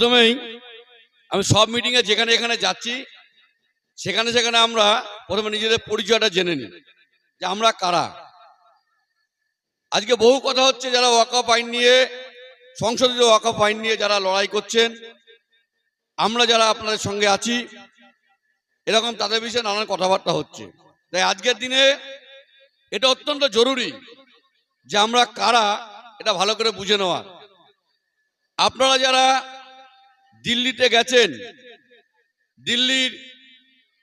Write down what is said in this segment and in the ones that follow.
প্রথমেই আমি সব মিটিংয়ে যেখানে এখানে যাচ্ছি, সেখানে সেখানে আমরা প্রথমে নিজেদের পরিচয়টা জেনে নিই যে আমরা কারা। আজকে বহু কথা হচ্ছে যারা ওয়াকআপ আইন নিয়ে, সংশোধিত ওয়াকআপ আইন নিয়ে যারা লড়াই করছেন। আমরা যারা আপনাদের সঙ্গে আছি, এরকম তাদের বিষয়ে নানান কথাবার্তা হচ্ছে। তাই আজকের দিনে এটা অত্যন্ত জরুরি যে আমরা কারা, এটা ভালো করে বুঝে নেওয়া। আপনারা যারা দিল্লিতে গেছেন। দিল্লির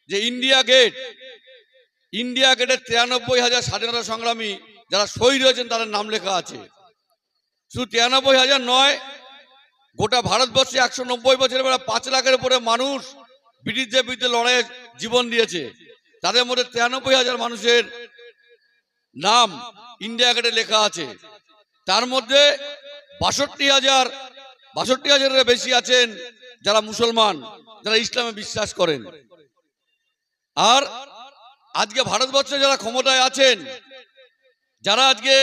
যে ইন্ডিয়া গেট, ইন্ডিয়া গেটের তিরানব্বই হাজার স্বাধীনতা সংগ্রামী যারা শহীদ হয়েছেন তাদের নাম লেখা আছে। শুধু তিরানব্বই হাজার নয়, গোটা ভারতবর্ষে একশো নব্বই বছরের বেলা পাঁচ লাখের উপরে মানুষ ব্রিটিশদের বিরুদ্ধে লড়াইয়ে জীবন দিয়েছে। তাদের মধ্যে তিরানব্বই হাজার মানুষের নাম ইন্ডিয়া গেটে লেখা আছে। তার মধ্যে বাষট্টি হাজার, বাষট্টি হাজারের বেশি আছেন যারা মুসলমান, যারা ইসলামে বিশ্বাস করেন। আর আজকে ভারতবর্ষে যারা ক্ষমতায় আছেন, যারা আজকে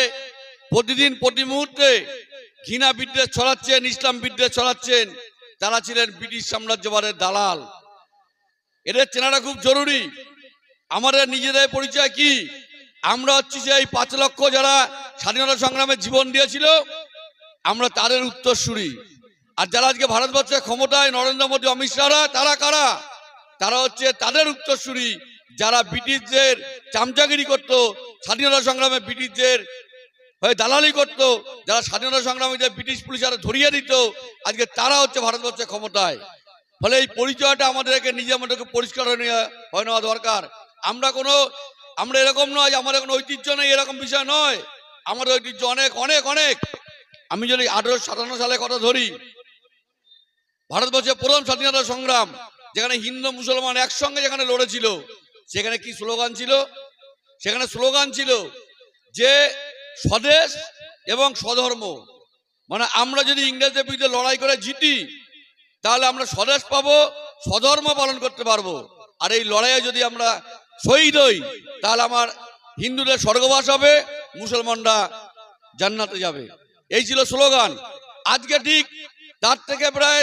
প্রতিদিন, প্রতি মুহূর্তে ঘৃণা বিদ্বেষ ছড়াচ্ছেন, ইসলাম বিদ্বেষ ছড়াচ্ছেন, তারা ছিলেন ব্রিটিশ সাম্রাজ্যবাদের দালাল। এদের চেনাটা খুব জরুরি। আমাদের নিজেদের পরিচয় কি? আমরা হচ্ছি যে এই পাঁচ লক্ষ যারা স্বাধীনতা সংগ্রামে জীবন দিয়েছিল, আমরা তাদের উত্তরসূরি। আর যারা আজকে ভারতবর্ষের ক্ষমতায় নরেন্দ্র মোদী, অমিত শাহরা তারা কারা? তারা হচ্ছে তাদের উত্তরসূরি, যারা ব্রিটিশদের চামচাগিরি করত, স্বাধীনতা সংগ্রামে ব্রিটিশদের হয়ে দালালি করত, যারা স্বাধীনতা সংগ্রামীদের ব্রিটিশ পুলিশ আরও ধরিয়ে দিত, আজকে তারা হচ্ছে ভারতবর্ষের ক্ষমতায়। ফলে এই পরিচয়টা আমাদেরকে নিজের মধ্যে পরিষ্কার হয়ে নেওয়া দরকার। আমরা কোনো আমরা এরকম নয়, আমাদের কোনো ঐতিহ্য নেই, এরকম বিষয় নয়। আমাদের ঐতিহ্য অনেক অনেক অনেক। আমি যদি আঠারোশো সাতান্ন সালের কথা ধরি ভারতবর্ষের প্রথম স্বাধীনতা সংগ্রাম, যেখানে হিন্দু মুসলমান একসঙ্গে যেখানে লড়েছিল, সেখানে কি স্লোগান ছিল? সেখানে স্লোগান ছিল যে স্বদেশ এবং স্বধর্ম। মানে আমরা যদি ইংরেজদের বিরুদ্ধে লড়াই করে জিতি, তাহলে আমরা স্বদেশ পাবো, স্বধর্ম পালন করতে পারব। আর এই লড়াইয়ে যদি আমরা শহীদ হই, তাহলে আমার হিন্দুদের স্বর্গবাস হবে, মুসলমানরা জান্নাতে যাবে। এই ছিল স্লোগান। আজকে ঠিক তার থেকে প্রায়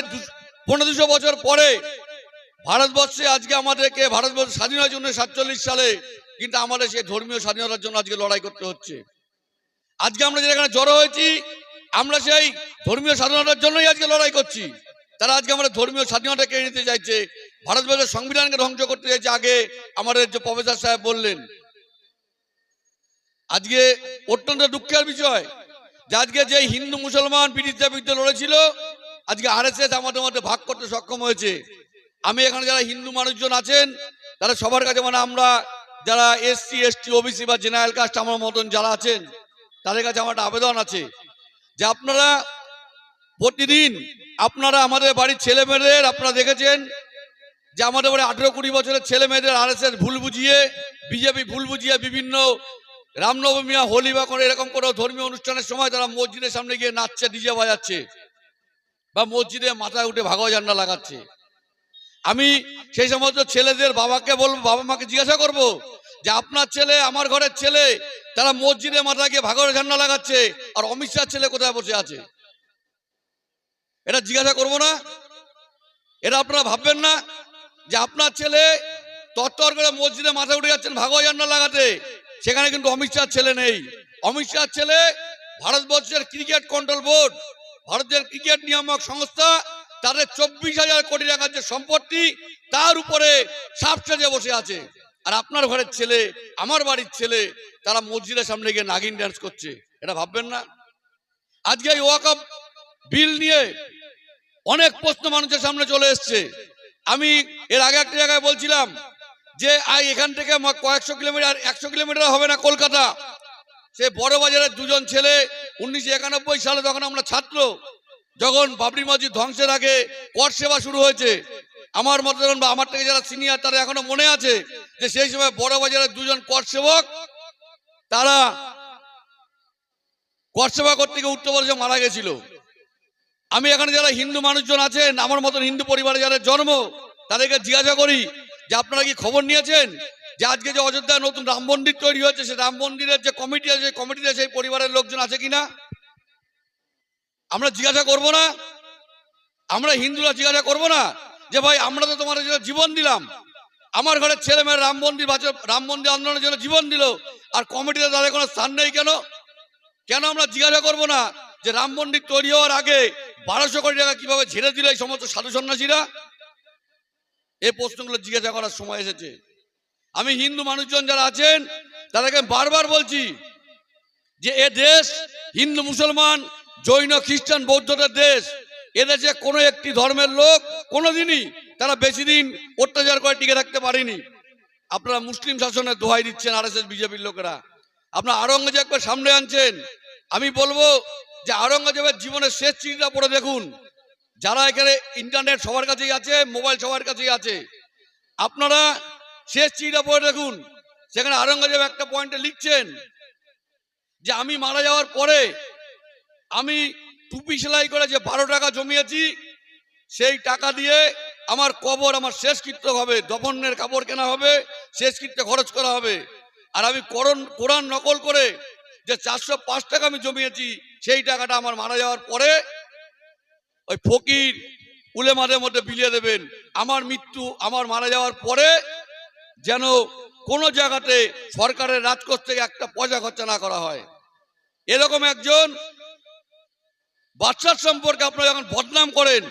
পনেরো দুশো বছর পরে ভারতবর্ষে আজকে আমাদেরকে ভারতবর্ষ স্বাধীন হয়েছে উনিশশো সাতচল্লিশ সালে কিন্তু আমাদের সেই ধর্মীয় স্বাধীনতার জন্য আজকে লড়াই করতে হচ্ছে। আজকে আমরা যেখানে জড়ো হয়েছি, আমরা সেই ধর্মীয় স্বাধীনতার জন্যই আজকে লড়াই করছি। তারা আজকে আমাদের ধর্মীয় স্বাধীনতা কেড়ে নিতে চাইছে, ভারতবর্ষের সংবিধানকে ধ্বংস করতে চাইছে আগে আমাদের যে প্রফেসর সাহেব বললেন। আজকে অত্যন্ত দুঃখের বিষয় যে আজকে যে হিন্দু মুসলমান ব্রিটিশদের লড়েছিল আজকে আরএসএস আমাদের মধ্যে ভাগ করতে সক্ষম হয়েছে। আমি এখানে যারা হিন্দু মানুষজন আছেন তারা সবার কাছে মানে আমরা যারা এসসি এসটি ওবিসি বা জেনারেল কাস্ট আমার মতন যারা আছেন, তাদের কাছে আমার একটা আবেদন আছে যে আপনারা প্রতিদিন আপনারা আমাদের বাড়ির ছেলে মেয়েদের আপনারা দেখেছেন যে আমাদের বাড়ি আঠেরো কুড়ি বছরের ছেলে মেয়েদের আর ভুল বুঝিয়ে বিজেপি ভুল বুঝিয়ে বিভিন্ন রামনবমী, হোলি বা কোনো এরকম কোনো ধর্মীয় অনুষ্ঠানের সময় তারা মসজিদের সামনে গিয়ে নাচছে ডিজে বাজাচ্ছে। বা মসজিদে মাথায় উঠে ভাগবত ঝান্ডা লাগাচ্ছে। আমি সেই সমস্ত ছেলেদের বাবাকে বলব, বাবা মাকে জিজ্ঞাসা করব যে আপনার ছেলে, আমার ঘরের ছেলে, তারা মসজিদে মাথায় গিয়ে ভাগবত ঝান্ডা লাগাচ্ছে আর অমিত শাহ ছেলে কোথায় বসে আছে? এটা জিজ্ঞাসা করব না। এটা আপনারা ভাববেন না যে আপনার ছেলে তত্তর করে মসজিদে মাথা উঠে যাচ্ছেন ভাগবত ঝান্ডা লাগাতে। সেখানে কিন্তু অমিত শাহ ছেলে নেই। অমিত শাহ ছেলে ভারতবর্ষের ক্রিকেট কন্ট্রোল বোর্ড ভারতের ক্রিকেট নিয়ামক সংস্থা তাদের চব্বিশ হাজার কোটি টাকার যে সম্পত্তি, তার উপরে সাপ সেজে বসে আছে। আর আপনার ঘরের ছেলে, আমার বাড়ির ছেলে, তারা মসজিদের সামনে গিয়ে নাগিন ড্যান্স করছে। এটা ভাববেন না। আজকে এই ওয়াকআপ বিল নিয়ে অনেক প্রশ্ন মানুষের সামনে চলে এসছে। আমি এর আগে একটা জায়গায় বলছিলাম যে, আই, এখান থেকে কয়েকশো কিলোমিটার, একশো কিলোমিটার হবে না কলকাতা। সে বড় বাজারের দুজন ছেলে উনিশশো একানব্বই সালে তখন আমরা ছাত্র, যখন বাবরি মসজিদ ধ্বংসের আগে কর সেবা শুরু হয়েছে, আমার মতো বা আমার থেকে যারা সিনিয়র তারা এখনও মনে আছে যে সেই সময় বড় বাজারের দুজন কর সেবক, তারা কর সেবা করতে গিয়ে উত্তরপ্রদেশে মারা গেছিল। আমি এখানে যারা হিন্দু মানুষজন আছেন, আমার মতন হিন্দু পরিবারে যাদের জন্ম, তাদেরকে জিজ্ঞাসা করি যে আপনারা কি খবর নিয়েছেন? যে আজকে যে অযোধ্যায় নতুন রাম মন্দির তৈরি হয়েছে, সে রাম মন্দিরের যে কমিটি আছে, সেই কমিটিতে সেই পরিবারের লোকজন আছে কিনা? আমরা জিজ্ঞাসা করব না। আমরা হিন্দুরা জিজ্ঞাসা করব না যে ভাই, আমরা তো তোমার জন্য জীবন দিলাম। আমার ঘরের ছেলে মেয়ের রাম মন্দির রাম মন্দির আন্দোলনের জন্য জীবন দিল। আর কমিটিতে তাদের কোনো স্থান নেই কেন? কেন আমরা জিজ্ঞাসা করব না যে রাম মন্দির তৈরি হওয়ার আগে বারোশো কোটি টাকা কীভাবে ঝেড়ে দিল এই সমস্ত সাধু সন্ন্যাসীরা? এই প্রশ্নগুলো জিজ্ঞাসা করার সময় এসেছে। আমি হিন্দু মানুষজন যারা আছেন, তাদেরকে বারবার বলছি যে এ দেশ হিন্দু মুসলমান, জৈন, খ্রিস্টান, বৌদ্ধদের দেশ। এদেশে কোনো একটি ধর্মের লোক কোনোদিনই তারা বেশি দিন অত্যাচার করে টিকে থাকতে পারেনি। আপনারা মুসলিম শাসনের দোহাই দিচ্ছেন আর এস এস বিজেপির লোকেরা। আপনার আরঙ্গজেবকে সামনে আনছেন। আমি বলব যে আরঙ্গজেবের জীবনের শেষ চিঠিটা পড়ে দেখুন। যারা এখানে ইন্টারনেট সবার কাছেই আছে, মোবাইল সবার কাছেই আছে। আপনারা শেষ চিঠিটা পড়ে দেখুন, সেখানে আরঙ্গজেব একটা পয়েন্টে লিখছেন যে আমি মারা যাওয়ার পরে আমি টুপি সেলাই করে যে বারো টাকা জমিয়েছি, সেই টাকা দিয়ে আমার কবর আমার শেষকৃত্য হবে দফনের কাপড় কেনা হবে, শেষকৃত্যে খরচ করা হবে। আর আমি করণ, কোরআন নকল করে যে চারশো পাঁচ টাকা আমি জমিয়েছি, সেই টাকাটা আমার মারা যাওয়ার পরে ওই ফকির উলেমাদের মধ্যে বিলিয়ে দেবেন। আমার মৃত্যু, আমার মারা যাওয়ার পরে যেন কোনো জায়গাতে সরকারের রাজকোষ থেকে একটা পয়সা খরচা না করা হয়। এরকম একজন বাচ্চার সম্পর্কে আপনারা যখন বদনাম করেন,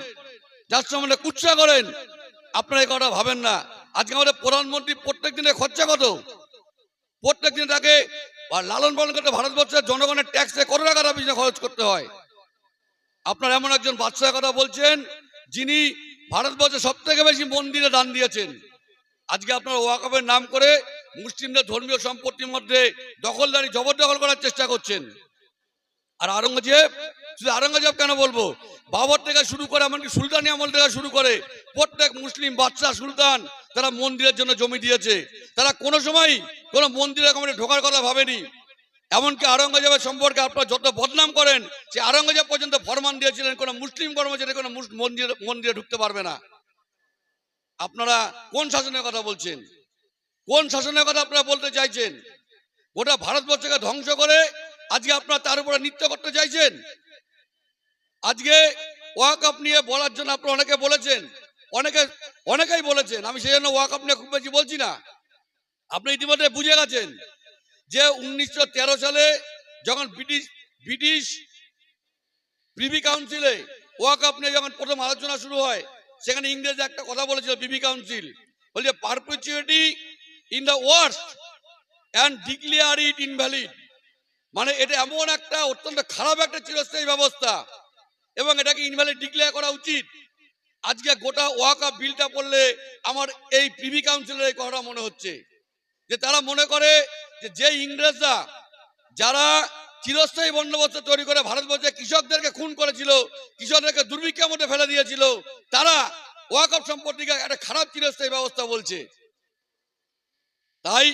যার সম্বন্ধে কুৎসা করেন, আপনারা এই কথা ভাবেন না। আজকে আমাদের প্রধানমন্ত্রী প্রত্যেক দিনে খরচা কত? প্রত্যেক দিন তাকে লালন পালন করতে ভারতবর্ষের জনগণের ট্যাক্সে কত টাকা তার পিছনে খরচ করতে হয়? আপনার এমন একজন বাচ্চার কথা বলছেন, যিনি ভারতবর্ষে সব থেকে বেশি মন্দিরে দান দিয়েছেন। আজকে আপনারা ওয়াকফের নাম করে মুসলিমদের ধর্মীয় সম্পত্তির মধ্যে দখলদারি, জবরদখল করার চেষ্টা করছেন। আর আরঙ্গজেব শুধু আরঙ্গজেব কেন বলব? বাবর থেকে শুরু করে এমনকি সুলতানি আমল থেকে শুরু করে প্রত্যেক মুসলিম বাচ্চা সুলতান তারা মন্দিরের জন্য জমি দিয়েছে। তারা কোনো সময় কোনো মন্দিরে কমিটি ঢোকার কথা ভাবেনি। এমনকি আরঙ্গজেবের সম্পর্কে আপনারা যত বদনাম করেন, সে আরঙ্গজেব পর্যন্ত ফরমান দিয়েছিলেন, কোনো মুসলিম কর্মচারী কোনো মন্দিরে মন্দিরে ঢুকতে পারবে না। আপনারা কোন শাসনের কথা বলছেন? কোন শাসনের কথা আপনারা বলতে চাইছেন? গোটা ভারতবর্ষকে ধ্বংস করে আজকে আপনারা তার উপরে নৃত্য করতে চাইছেন? আজকে ওয়াকআপ নিয়ে বলার জন্য আপনারা অনেকে বলেছেন, অনেকে, অনেকেই বলেছেন, আমি সেই জন্য ওয়াকআপ নিয়ে খুব বেশি বলছি না। আপনি ইতিমধ্যে বুঝে গেছেন যে উনিশশো তেরো সালে যখন ব্রিটিশ ব্রিটিশ প্রিভি কাউন্সিলে ওয়াকআপ নিয়ে যখন প্রথম আলোচনা শুরু হয় সেখানে ইংরেজি একটা কথা বলেছিল প্রিভি কাউন্সিল। বলছে perpetuity in the worst and declare it invalid মানে এটা এমন একটা অত্যন্ত খারাপ একটা চিরস্থায়ী ব্যবস্থা, এবং এটাকে ইনভ্যালিড ডিক্লেয়ার করা উচিত। আজকে গোটা ওয়াকআপ বিলটা পড়লে আমার এই প্রিভি কাউন্সিলের এই কথাটা মনে হচ্ছে। যে তারা মনে করে যে ইংরেজরা যারা চিরস্থায়ী বন্দোবস্ত তৈরি করে ভারতবর্ষে কৃষকদেরকে খুন করেছিল, কৃষকদেরকে দুর্ভিক্ষের মধ্যে ফেলে দিয়েছিল। তারা ওয়াকআপ সম্পত্তিকে একটা খারাপ চিরস্থায়ী ব্যবস্থা বলছে। তাই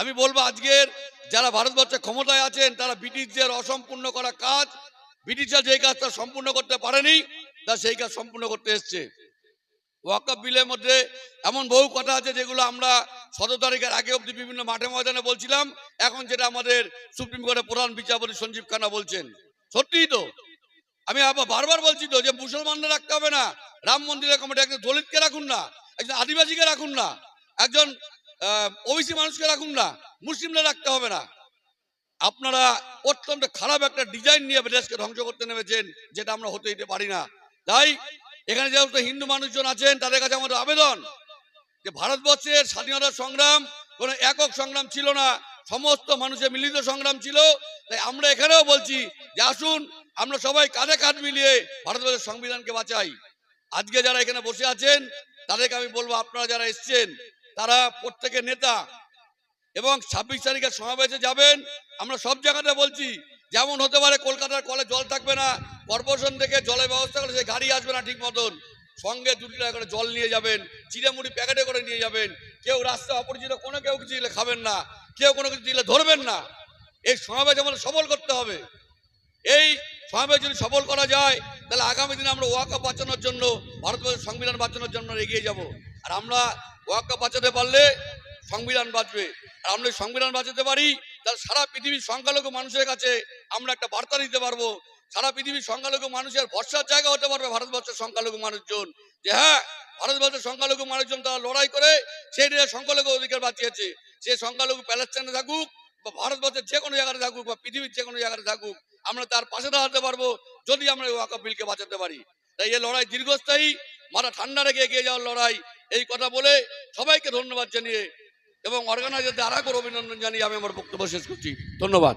আমি বলব আজকের যারা ভারতবর্ষে ক্ষমতায় আছেন, তারা ব্রিটিশদের অসম্পূর্ণ করা কাজ, ব্রিটিশরা যে কাজটা সম্পূর্ণ করতে পারেনি তা সেই কাজ সম্পূর্ণ করতে এসছে। ওয়াকআপ বিলের মধ্যে এমন বহু কথা আছে যেগুলো আমরা সতেরো তারিখের আগে অবধি বিভিন্ন মাঠে ময়দানে বলছিলাম। এখন যেটা আমাদের সুপ্রিম কোর্টের প্রধান বিচারপতি সঞ্জীব খান্না বলছেন। সত্যিই তো। আমি আবার বারবার বলছি তো যে মুসলমানদের রাখতে হবে না। রাম মন্দিরের কমিটি একজন দলিতকে রাখুন না, একজন আদিবাসীকে রাখুন না, একজন ওবিসি মানুষকে রাখুন না। মুসলিমদের রাখতে হবে না। আপনারা অত্যন্ত খারাপ একটা ডিজাইন নিয়ে দেশকে ধ্বংস করতে নেমেছেন, যেটা আমরা হতে দিতে পারি না। তাই এখানে যেহেতু হিন্দু মানুষজন আছেন, তাদের কাছে আমাদের আবেদন যে ভারতবর্ষের স্বাধীনতা সংগ্রাম কোনো একক সংগ্রাম ছিল না, সমস্ত মানুষের মিলিত সংগ্রাম ছিল। তাই আমরা এখানেও বলছি যে আসুন, আমরা সবাই কাঁধে কাঁধ মিলিয়ে ভারতবর্ষের সংবিধানকে বাঁচাই। আজকে যারা এখানে বসে আছেন, তাদেরকে আমি বলব, আপনারা যারা এসছেন, তারা প্রত্যেকের নেতা এবং ছাব্বিশ তারিখের সমাবেশে যাবেন। আমরা সব জায়গাতে বলছি, যেমন হতে পারে কলকাতার কলে জল থাকবে না কর্পোরেশন থেকে জলের ব্যবস্থা করে সেই গাড়ি আসবে না ঠিক মতন। সঙ্গে দুটি টাকা করে জল নিয়ে যাবেন, চিড়েমুড়ি প্যাকেটে করে নিয়ে যাবেন। কেউ রাস্তা অপরিচিত, কোনো কেউ কিছু দিলে খাবেন না, কেউ কোনো কিছু দিলে ধরবেন না। এই সমাবেশ আমাদের সফল করতে হবে। এই সমাবেশ যদি সফল করা যায়, তাহলে আগামী দিনে আমরা ওয়াকা বাঁচানোর জন্য, ভারতবর্ষের সংবিধান বাঁচানোর জন্য এগিয়ে যাব। আর আমরা ওয়াকা বাঁচাতে পারলে সংবিধান বাঁচবে। আর আমরা সংবিধান বাঁচাতে পারি, তাহলে সারা পৃথিবীর সংখ্যালঘু মানুষের কাছে আমরা একটা বার্তা দিতে পারব সারা পৃথিবীর সংখ্যালঘু মানুষের ভরসার জায়গা হতে পারবে ভারতবর্ষের সংখ্যালঘু মানুষজন। যে হ্যাঁ ভারতবর্ষের সংখ্যালঘু মানুষজন তারা লড়াই করে, সেই নিয়ে সংখ্যালঘু অধিকার বাঁচিয়েছে। সে সংখ্যালঘু প্যালেস্টাইনে থাকুক, বা ভারতবর্ষের যে কোনো জায়গায় থাকুক, বা পৃথিবীর যে কোনো জায়গায় থাকুক, আমরা তার পাশে দাঁড়াতে পারব যদি আমরা এই ওয়াকফ বিলকে বাঁচাতে পারি। তাই এই লড়াই দীর্ঘস্থায়ী, মাথা ঠান্ডা রেখে এগিয়ে যাওয়ার লড়াই। এই কথা বলে সবাইকে ধন্যবাদ জানিয়ে এবং অর্গানাইজারদের আর একবার অভিনন্দন জানিয়ে আমি আমার বক্তব্য শেষ করছি। ধন্যবাদ।